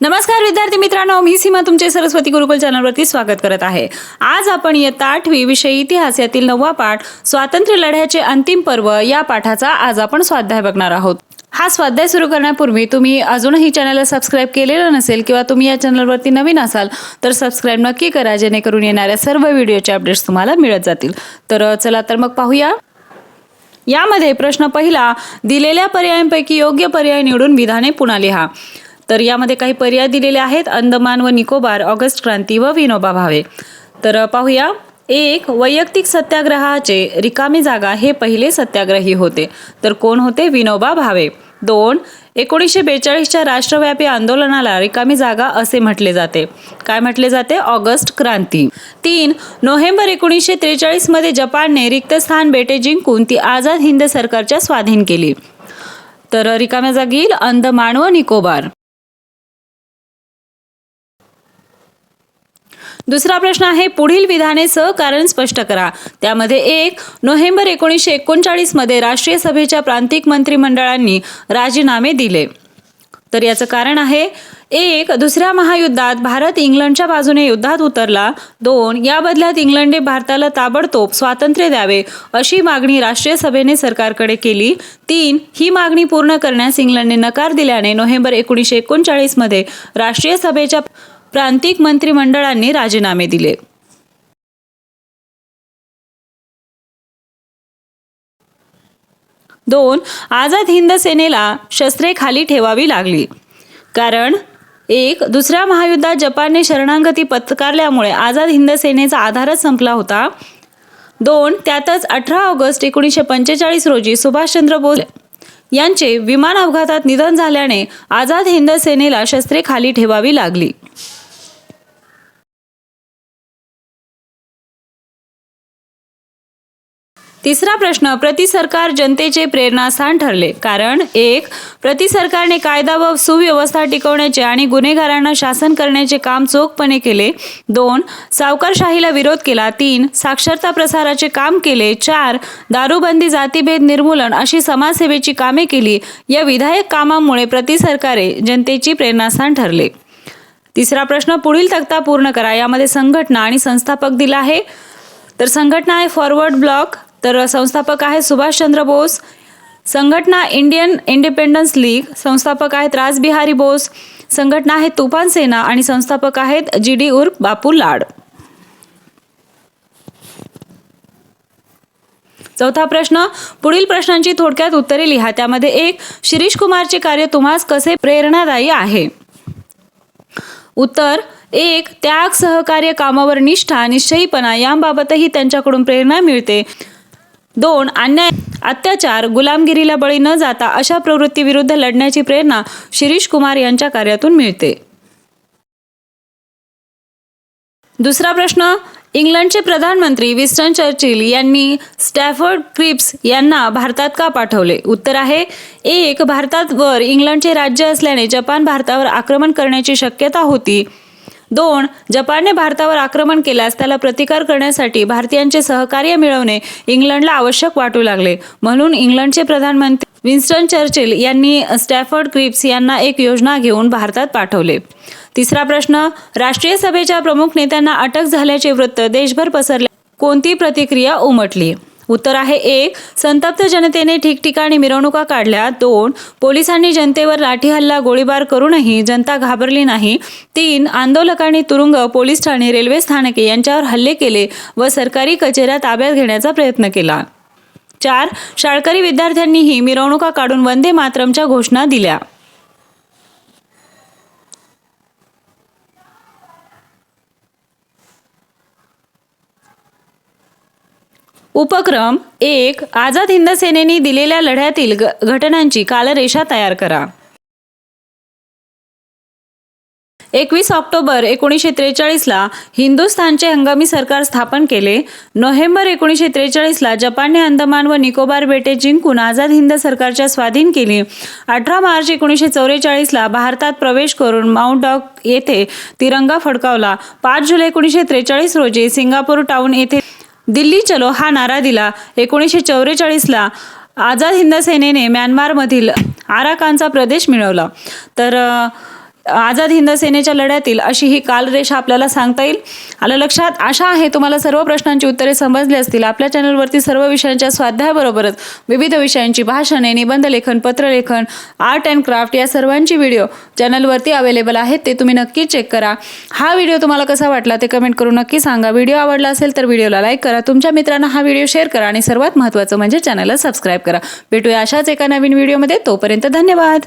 नमस्कार विद्यार्थी मित्रांनो. मी सीमा तुमचे सरस्वती गुरुकुल चॅनलवरती स्वागत करत आहे. आज आपण इयत्ता आठवी विषय इतिहास यातील नववा पाठ स्वातंत्र्य लढ्याचे अंतिम पर्व या पाठाचा आज आपण स्वाध्याय बघणार आहोत. हा स्वाध्याय सुरू करण्यापूर्वी तुम्ही अजूनही चॅनलला सबस्क्राईब केलेलं नसेल किंवा तुम्ही या चॅनलवरती नवीन असाल तर सबस्क्राईब नक्की करा जेणेकरून येणाऱ्या सर्व व्हिडिओचे अपडेट्स तुम्हाला मिळत जातील. तर चला तर मग पाहूया. यामध्ये प्रश्न पहिला दिलेल्या पर्यायांपैकी योग्य पर्याय निवडून विधाने पुन्हा लिहा. तर यामध्ये काही पर्याय दिलेले आहेत. अंदमान व निकोबार ऑगस्ट क्रांती व विनोबा भावे. तर पाहूया. एक वैयक्तिक सत्याग्रहाचे रिकामी जागा हे पहिले सत्याग्रही होते. तर कोण होते? विनोबा भावे. दोन एकोणीसशे बेचाळीसच्या राष्ट्रव्यापी आंदोलनाला रिकामी जागा असे म्हटले जाते. काय म्हटले जाते? ऑगस्ट क्रांती. तीन नोव्हेंबर एकोणीसशे त्रेचाळीसमध्ये जपानने रिक्त स्थान बेटे जिंकून ती आझाद हिंद सरकारच्या स्वाधीन केली. तर रिकाम्या जागी अंदमान व निकोबार. दुसरा प्रश्न आहे पुढील विधाने कारण स्पष्ट करा. त्यामध्ये एक नोव्हेंबर एकोणीसशे एकोणचाळीसमध्ये राष्ट्रीय सभेच्या प्रांतिक मंत्रिमंडळांनी राजीनामे दिले. तर याचं कारण आहे एक दुसऱ्या महायुद्धात भारत इंग्लंडच्या बाजूने युद्धात उतरला. दोन या बदल्यात इंग्लंडने भारताला ताबडतोब स्वातंत्र्य द्यावे अशी मागणी राष्ट्रीय सभेने सरकारकडे केली. तीन ही मागणी पूर्ण करण्यास इंग्लंडने नकार दिल्याने नोव्हेंबर एकोणीसशे एकोणचाळीसमध्ये राष्ट्रीय सभेच्या प्रांतिक मंत्रिमंडळांनी राजीनामे दिले. दोन आझाद हिंद सेनेला शस्त्रे खाली ठेवावी लागली. कारण एक दुसऱ्या महायुद्धात जपानने शरणागती पत्कारल्यामुळे आझाद हिंद सेनेचा आधारच संपला होता. दोन त्यातच अठरा ऑगस्ट एकोणीसशे पंचेचाळीस रोजी सुभाषचंद्र बोस यांचे विमान अपघातात निधन झाल्याने आझाद हिंद सेनेला शस्त्रे खाली ठेवावी लागली. तिसरा प्रश्न प्रति सरकार जनतेचे प्रेरणास्थान ठरले. कारण एक प्रति सरकारने कायदा व सुव्यवस्था टिकवण्याचे आणि गुन्हेगारांना शासन करण्याचे काम चोखपणे केले. दोन सावकारशाहीला विरोध केला. तीन साक्षरता प्रसाराचे काम केले. चार दारूबंदी जातीभेद निर्मूलन अशी समाजसेवेची कामे केली. या विधायक कामामुळे प्रति सरकारे जनतेची प्रेरणास्थान ठरले. तिसरा प्रश्न पुढील तक्ता पूर्ण करा. यामध्ये संघटना आणि संस्थापक दिला आहे. तर संघटना आहे फॉरवर्ड ब्लॉक. तर संस्थापक आहेत सुभाषचंद्र बोस संघटना इंडियन इंडिपेंडन्स लीग संस्थापक आहेत राजबिहारी बोस संघटना आहे तुफान सेना आणि संस्थापक आहेत जी डी उर्फ बापू लाड. चौथा प्रश्न पुढील प्रश्नांची थोडक्यात उत्तरे लिहा. त्यामध्ये एक शिरीष कुमारचे कार्य तुम्हास कसे प्रेरणादायी आहे? उत्तर एक त्याग सहकार्य कामावर निष्ठा निश्चयीपणा यांबाबतही त्यांच्याकडून प्रेरणा मिळते. दोन अन्याय अत्याचार गुलामगिरीला बळी न जाता अशा प्रवृत्तीविरुद्ध लढण्याची प्रेरणा शिरीष कुमार यांच्या कार्यातून मिळते. दुसरा प्रश्न इंग्लंडचे प्रधानमंत्री विस्टन चर्चिल यांनी स्टॅफर्ड क्रिप्स यांना भारतात का पाठवले? उत्तर आहे एक भारतात वर इंग्लंडचे राज्य असल्याने जपान भारतावर आक्रमण करण्याची शक्यता होती. दोन जपानने भारतावर आक्रमण केल्यास त्याला प्रतिकार करण्यासाठी भारतीयांचे सहकार्य मिळवणे इंग्लंडला आवश्यक वाटू लागले. म्हणून इंग्लंडचे प्रधानमंत्री विन्स्टन चर्चिल यांनी स्टॅफर्ड क्रिप्स यांना एक योजना घेऊन भारतात पाठवले. तिसरा प्रश्न राष्ट्रीय सभेच्या प्रमुख नेत्यांना अटक झाल्याचे वृत्त देशभर पसरले. कोणती प्रतिक्रिया उमटली? उत्तर आहे एक संतप्त जनतेने ठिकठिकाणी मिरवणुका काढल्या. दोन पोलिसांनी जनतेवर लाठी हल्ला गोळीबार करूनही जनता घाबरली नाही. तीन आंदोलकांनी तुरुंग पोलीस ठाणे रेल्वे स्थानके यांच्यावर हल्ले केले व सरकारी कचेऱ्या ताब्यात घेण्याचा प्रयत्न केला. चार शाळकरी विद्यार्थ्यांनीही मिरवणुका काढून वंदे मातरमच्या घोषणा दिल्या. उपक्रम एक आझाद हिंद सेनेने दिलेल्या लढ्यातील घटनांची कालरेषा तयार करा. एकवीस ऑक्टोबर एकोणीसशे त्रेचाळीसला हिंदुस्थानचे हंगामी सरकार स्थापन केले. नोव्हेंबर एकोणीसशे त्रेचाळीसला जपानने अंदमान व निकोबार बेटे जिंकून आझाद हिंद सरकारच्या स्वाधीन केली. अठरा मार्च एकोणीसशे चौवेचाळीसला भारतात प्रवेश करून माउंट डॉक येथे तिरंगा फडकावला. पाच जुलै एकोणीसशे त्रेचाळीस रोजी सिंगापूर टाऊन येथे दिल्ली चलो हा नारा दिला. एकोणीसशे चौवेचाळीसला आझाद हिंद सेनेने म्यानमारमधील आराकांचा प्रदेश मिळवला. तर आझाद हिंद सेनेच्या लढ्यातील अशी ही कालरेषा आपल्याला सांगता येईल. आलं लक्षात? आशा आहे तुम्हाला सर्व प्रश्नांची उत्तरे समजली असतील. आपल्या चॅनलवरती सर्व विषयांच्या स्वाध्यायाबरोबरच विविध विषयांची भाषणे निबंध लेखन पत्रलेखन आर्ट अँड क्राफ्ट या सर्वांची व्हिडिओ चॅनलवरती अवेलेबल आहेत ते तुम्ही नक्की चेक करा. हा व्हिडिओ तुम्हाला कसा वाटला ते कमेंट करून नक्की सांगा. व्हिडिओ आवडला असेल तर व्हिडिओला लाईक करा. तुमच्या मित्रांना हा व्हिडिओ शेअर करा आणि सर्वात महत्त्वाचं म्हणजे चॅनलला सबस्क्राईब करा. भेटूया अशाच एका नवीन व्हिडिओमध्ये. तोपर्यंत धन्यवाद.